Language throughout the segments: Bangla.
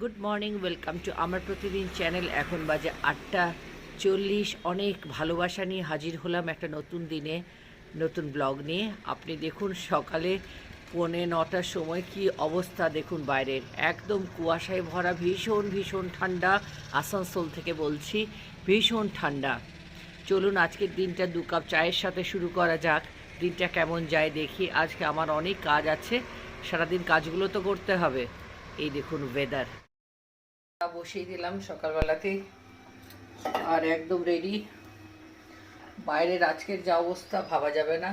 গুড মর্নিং ওয়েলকাম টু আমার প্রতিদিন চ্যানেল এখন বাজে আটটা চল্লিশ। অনেক ভালোবাসা নিয়ে হাজির হলাম একটা নতুন দিনে, নতুন ব্লগ নিয়ে। আপনি দেখুন সকালে পৌনে নটার সময় কি অবস্থা, দেখুন বাইরের। একদম কুয়াশায় ভরা, ভীষণ ভীষণ ঠান্ডা, আসানসোল থেকে বলছি, ভীষণ ঠান্ডা। চলুন আজকের দিনটা দু কাপ চায়ের সাথে শুরু করা যাক। দিনটা কেমন যায় দেখি। আজকে আমার অনেক কাজ আছে, সারাদিন কাজগুলো তো করতে হবে। এই দেখুন ওয়েদার বসিয়ে দিলাম সকালবেলাতেই আর একদম রেডি বাইরের আজকের যা অবস্থা, ভাবা যাবে না।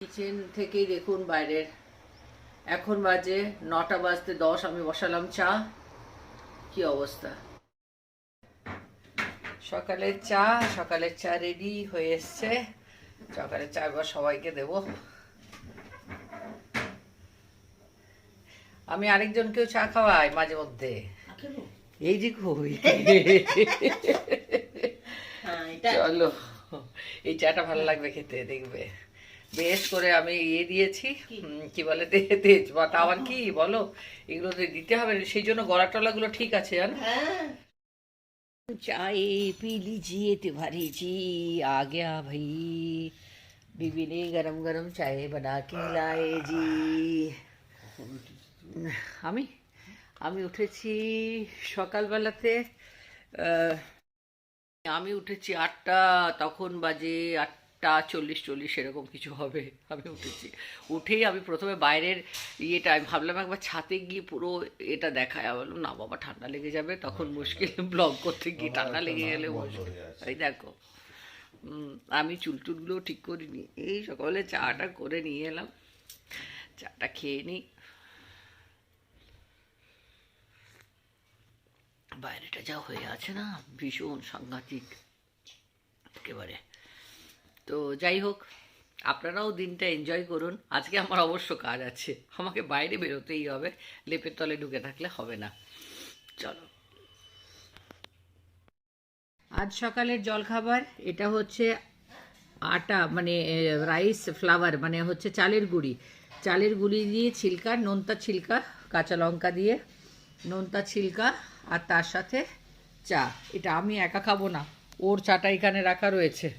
কিচেন থেকেই দেখুন বাইরের। এখন বাজে নটা বাজতে দশ, আমি বসালাম চা। কি অবস্থা? সকালের চা সকালের চা রেডি হয়ে এসছে। সকালের চা এবার সবাইকে দেবো। আমি আরেকজনকেও চা খাওয়াই মাঝে মধ্যে এই যে কই চলো এই চাটা ভালো লাগবে খেতে দেখবে বেশ করে আমি ইয়ে দিয়েছি উম, কি বলে তে- তেজপাতা আবার কি বলো এগুলো তো দিতে হবে সেই জন্য গলা টলাগুলো ঠিক আছে জানো चाय पी लीजिए तुम्हारी जी आ गया भाई बीबी ने गरम गरम चाय बना के लाए জি আমি? আমি উঠেছি সকালবেলাতে আমি উঠেছি আটটা তখন বাজে আটটা চল্লিশ চল্লিশ এরকম কিছু হবে আমি উঠেছি। উঠেই আমি প্রথমে বাইরের ইয়েটা আমি ভাবলাম একবার ছাতে গিয়ে পুরো এটা দেখায় বললাম না বাবা ঠান্ডা লেগে যাবে। তখন মুশকিল ব্লগ করতে গিয়ে ঠান্ডা লেগে গেলে মুশকিল। এই দেখো আমি চুল টুলগুলো ঠিক করিনি এই সকালে চাটা করে নিয়ে এলাম চাটা খেয়ে নিই। বাইরেটা যা হয়ে আছে না, ভীষণ সাংঘাতিক একেবারে। তো যাই হোক, আপনারাও দিনটা এনজয় করুন। আজকে আমার অবশ্য কাজ আছে, আমাকে বাইরে বেরোতেই হবে, লেপের তলে ঢুকে থাকলে হবে না। চলো। আজ সকালের জলখাবার, এটা হচ্ছে আটা মানে রাইস ফ্লাওয়ার মানে হচ্ছে চালের গুঁড়ি। চালের গুঁড়ি দিয়ে ছিলকা, নোনতা ছিলকা, কাঁচা লঙ্কা দিয়ে নোনতা ছিলকা আর তার সাথে চা। এটা আমি একা খাব না। ওর চাটা এখানে রাখা রয়েছে।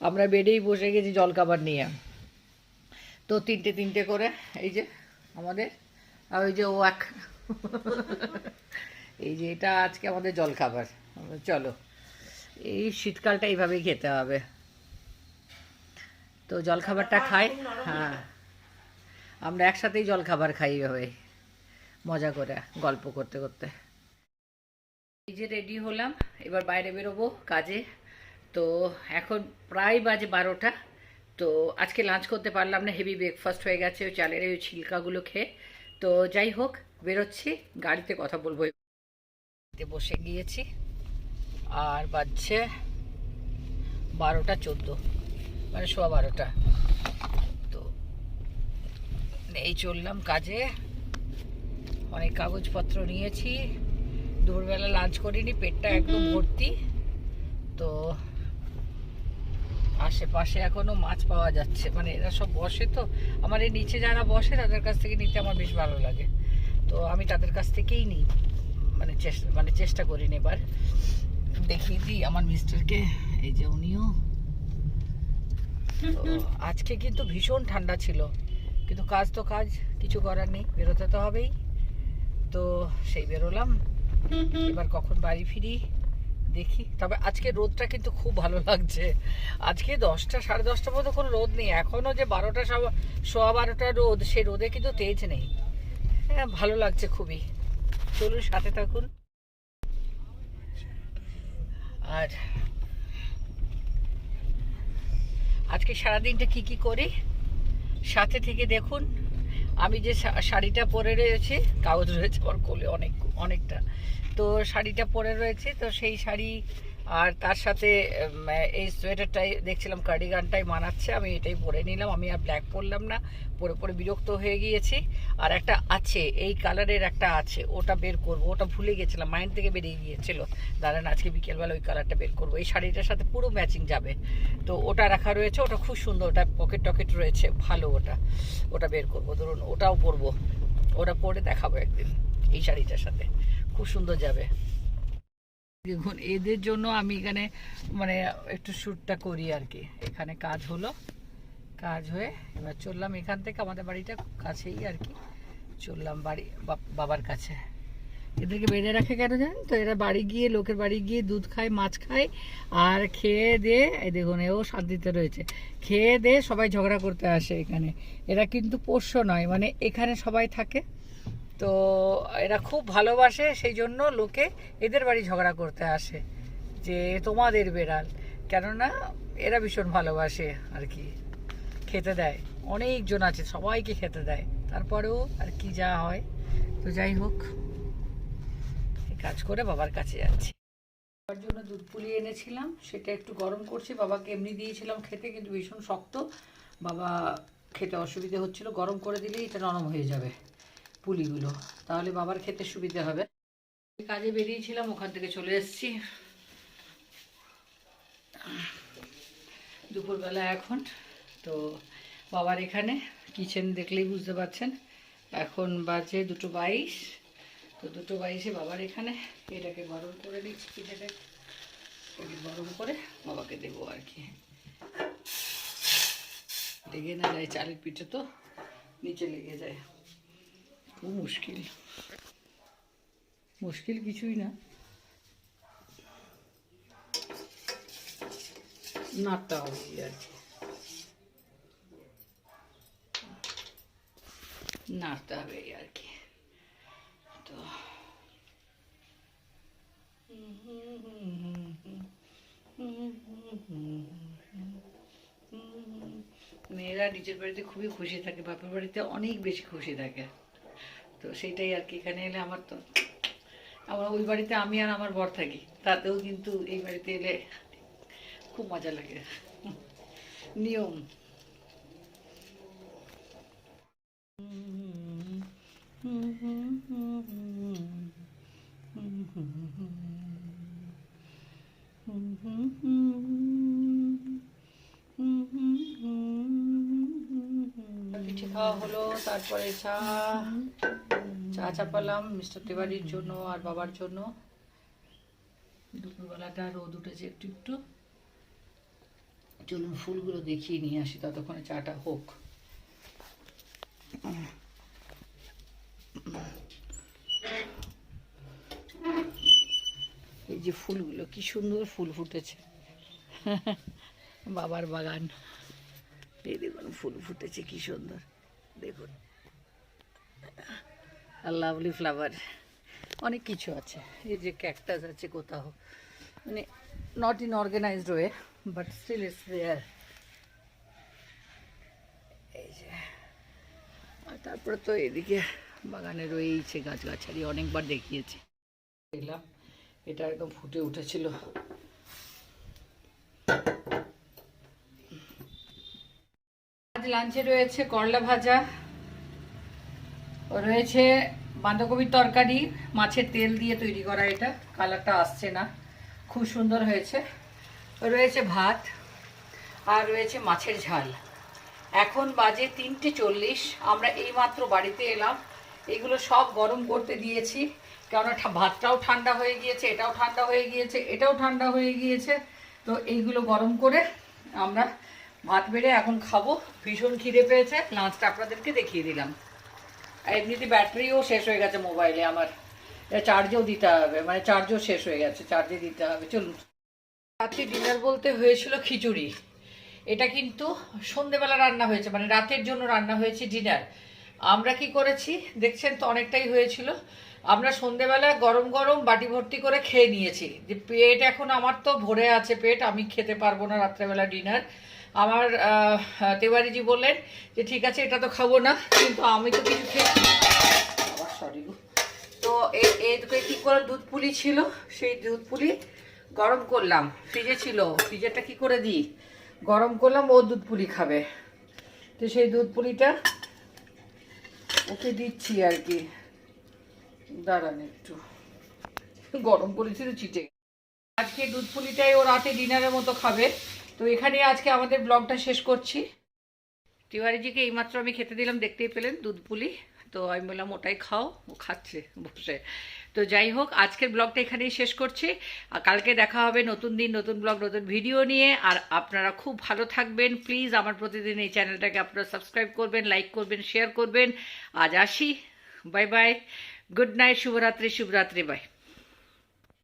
আমরা বেডেই বসে গেছি জলখাবার নিয়ে। তো তিনটে তিনটে করে এই যে আমাদের আর ওই যে ও এক। এই যে এটা আজকে আমাদের জলখাবার চলো এই শীতকালটা এইভাবেই খেতে হবে। তো জলখাবারটা খাই। হ্যাঁ। আমরা একসাথেই জলখাবার খাই এভাবে মজা করে গল্প করতে করতে। যে রেডি হলাম, এবার বাইরে বেরোবো কাজে। তো এখন প্রায় বাজে বারোটা। তো আজকে লাঞ্চ করতে পারলাম না হেভি ব্রেকফাস্ট হয়ে গেছে, ওই চালের ওই ছিলকাগুলো খেয়ে। তো যাই হোক, বেরোচ্ছি, গাড়িতে কথা বলব। বসে গিয়েছি, আর বাজছে বারোটা চোদ্দ মানে সোয়া বারোটা। তো এই চললাম কাজে, অনেক কাগজপত্র নিয়েছি দুপুরবেলা লাঞ্চ করিনি পেটটা একদম ভর্তি। তো আশেপাশে এখনও মাছ পাওয়া যাচ্ছে মানে এরা সব বসে তো। আমার এই নিচে যারা বসে তাদের কাছ থেকে নিতে আমার বেশ ভালো লাগে। তো আমি তাদের কাছ থেকেই নিই মানে চেষ্টা মানে চেষ্টা করি এবার দেখিয়ে দিই আমার মিস্টারকে এই যে উনিও। আজকে কিন্তু ভীষণ ঠান্ডা ছিল কিন্তু কাজ তো কাজ কিছু করার নেই বেরোতে তো হবেই। তো সেই বেরোলাম। এবার কখন বাড়ি ফিরি, দেখি। তবে আজকে রোদটা কিন্তু খুব ভালো লাগছে। আজকে দশটা, সাড়ে দশটা পর্যন্ত কোনো রোদ নেই। এখনও যে বারোটা, সোয়া বারোটা রোদ সেই রোদে কিন্তু তেজ নেই। হ্যাঁ ভালো লাগছে খুবই। চলুন, সাথে থাকুন। আর আজকে সারাদিনটা কি কি করি? সাথে থেকে দেখুন। আমি যে শাড়িটা পরে রয়েছি, কাগজ রয়েছে আমার কোলে অনেক, অনেকটা। তো শাড়িটা পরে রয়েছে, তো সেই শাড়ি আর তার সাথে এই সোয়েটারটাই দেখছিলাম, কার্ডিগানটাই মানাচ্ছে, আমি এটাই পরে নিলাম, আমি আর ব্ল্যাক পরলাম না, পরে পরে বিরক্ত হয়ে গিয়েছি। আর একটা আছে, এই কালারের একটা আছে, ওটা বের করব, ওটা ভুলে গেছিলাম মাইন্ড থেকে বেরিয়ে গিয়েছিল। দাঁড়ান, আজকে বিকেলবেলা ওই কালারটা বের করব, এই শাড়িটার সাথে পুরো ম্যাচিং যাবে। তো ওটা রাখা রয়েছে, ওটা খুব সুন্দর, ওটা পকেট টকেট রয়েছে, ভালো ওটা ওটা বের করব, ধরুন, ওটাও পরবো, ওটা পরে দেখাবো একদিন, এই শাড়িটার সাথে, খুব সুন্দর যাবে। দেখুন, এদের জন্য আমি এখানে মানে একটু শ্যুটটা করি আর কি। এখানে কাজ হলো। কাজ হয়ে এবার চললাম এখান থেকে, আমাদের বাড়িটা কাছেই আর কি। চললাম বাড়ি বাবার কাছে। এদেরকে বেঁধে রাখে কেন জানেন তো? এরা বাড়ি গিয়ে, লোকের বাড়ি গিয়ে দুধ খায়, মাছ খায়, আর খেয়ে দিয়ে, এই দেখুন, এও শান্তিতে রয়েছে। খেয়ে দিয়ে সবাই ঝগড়া করতে আসে এখানে। এরা কিন্তু পোষ্য নয় মানে এখানে সবাই থাকে। তো এরা খুব ভালোবাসে সেই জন্য লোকে এদের বাড়ি ঝগড়া করতে আসে, যে তোমাদের বেড়াল। কেননা এরা ভীষণ ভালোবাসে আর কি, খেতে দেয়। অনেকজন আছে, সবাইকে খেতে দেয়। তারপরেও আর কি যা হয়। তো যাই হোক কাজ করে বাবার কাছে যাচ্ছি। বাবার জন্য দুধ পুলি এনেছিলাম, সেটা একটু গরম করছি। বাবাকে এমনি দিয়েছিলাম খেতে, কিন্তু ভীষণ শক্ত। বাবা খেতে অসুবিধে হচ্ছিল, গরম করে দিলেই এটা নরম হয়ে যাবে। পুলিগুলো। তাহলে বাবার খেতে সুবিধে হবে। কাজে বেরিয়েছিলাম, ওখান থেকে চলে এসেছি। দুপুরবেলা এখন, তো বাবার এখানে, কিচেন দেখলেই বুঝতে পারছেন। এখন বাজে দুটো বাইশ, তো দুটো বাইশে বাবার এখানে। এটাকে গরম করে নিচ্ছি পিঠাটা গরম করে বাবাকে দেবো আর কি। লেগে না যায় চালের পিঠে তো নিচে লেগে যায়। খুব মুশকিল। মুশকিল কিছুই না। নাড়তে হবে আর কি। নাড়তে আর কি। তো। মেয়েরা নিজের বাড়িতে খুবই খুশি থাকে, বাপের বাড়িতে অনেক বেশি খুশি থাকে। তো সেটাই আর কি, এখানে এলে আমার তো, আমার ওই বাড়িতে আমি আর আমার বর থাকি, তাতেও কিন্তু এই বাড়িতে এলে খুব মজা লাগে। নিয়ম। পিঠে খাওয়া হলো, তারপরে চা। চা চাপালাম মিস্টার তিওয়ারির জন্য আর বাবার জন্য। দুপুরবেলাটা রোদ উঠেছে একটু একটু। চলুন ফুলগুলো দেখিয়ে নিয়ে আসি ততক্ষণে চাটা হোক। এই যে ফুলগুলো কি সুন্দর ফুল ফুটেছে। বাবার বাগান। এই দেখুন ফুল ফুটেছে কি সুন্দর। দেখুন। লাভলি ফ্লাওয়ার অনেক কিছু আছে। এই যে ক্যাকটাস আছে কোথাও। মানে not in organized way but still it's there এই যে। আর তারপরে তো এদিকে বাগানে রয়েইছে গাছগাছালি অনেকবার দেখিয়েছি। দেখলাম, এটা একদম ফুটে উঠেছিল। আজ লাঞ্চে রয়েছে করলা ভাজা। রয়েছে বাঁধাকপির তরকারি, মাছের তেল দিয়ে তৈরি করা এটা, কালারটা আসছে না, খুব সুন্দর হয়েছে। রয়েছে ভাত, আর রয়েছে মাছের ঝাল। এখন বাজে তিনটে চল্লিশ, আমরা এইমাত্র বাড়িতে এলাম। এগুলো সব গরম করতে দিয়েছি, কেননা ভাতটাও ঠান্ডা হয়ে গিয়েছে, এটাও ঠান্ডা হয়ে গিয়েছে, এটাও ঠান্ডা হয়ে গিয়েছে। তো এইগুলো গরম করে আমরা ভাত বেড়ে এখন খাব। ভীষণ খিদে পেয়েছে লাঞ্চটা আপনাদেরকে দেখিয়ে দিলাম। এমনিতে ব্যাটারিও শেষ হয়ে গেছে মোবাইলে আমার। চার্জেও দিতে হবে মানে চার্জও শেষ হয়ে গেছে চার্জে দিতে হবে। চলুন। রাত্রি ডিনার বলতে হয়েছিল খিচুড়ি। এটা কিন্তু সন্ধেবেলা রান্না হয়েছে মানে রাতের জন্য রান্না হয়েছে ডিনার আমরা কি করেছি, দেখছেন তো অনেকটাই হয়েছিল। আমরা সন্ধেবেলা গরম গরম বাটি ভর্তি করে খেয়ে নিয়েছি। যে পেট এখন আমার তো ভরে আছে, পেট আমি খেতে পারব না রাত্রেবেলা ডিনার। আমার তেওয়ারিজি বললেন যে, ঠিক আছে, এটা তো খাব না, কিন্তু আমি তো কিছু খেয়ে সরি তো এ- এদিকে কি করে দুধ পুলি ছিল? সেই দুধ পুলি গরম করলাম। ফ্রিজে ছিল। ফ্রিজেরটা কি করে দিই? গরম করলাম, ও দুধ পুলি খাবে। তো সেই দুধ পুলিটা ওকে দিচ্ছি আর কি। দাঁড়ান একটু। গরম তো চিটে আজকে দুধ পুলিটাই ও রাতে ডিনারের মতো খাবে। তো এখানে আজকে আমাদের ব্লগটা শেষ করছি। তিওয়ারিজিকে এইমাত্র আমি খেতে দিলাম, দেখতেই পেলেন দুধ পুলি। তো আমি বললাম, ওটাই খাও, ও খাচ্ছে বসে। তো যাই হোক, আজকের ব্লগটা এখানেই শেষ করছি। আর কালকে দেখা হবে নতুন দিন, নতুন ব্লগ, নতুন ভিডিও নিয়ে। আর আপনারা খুব ভালো থাকবেন। প্লিজ আমার প্রতিদিন এই চ্যানেলটাকে আপনারা সাবস্ক্রাইব করবেন, লাইক করবেন, শেয়ার করবেন। আজ আসি। Bye bye. গুড নাইট শুভরাত্রি শুভরাত্রি বাই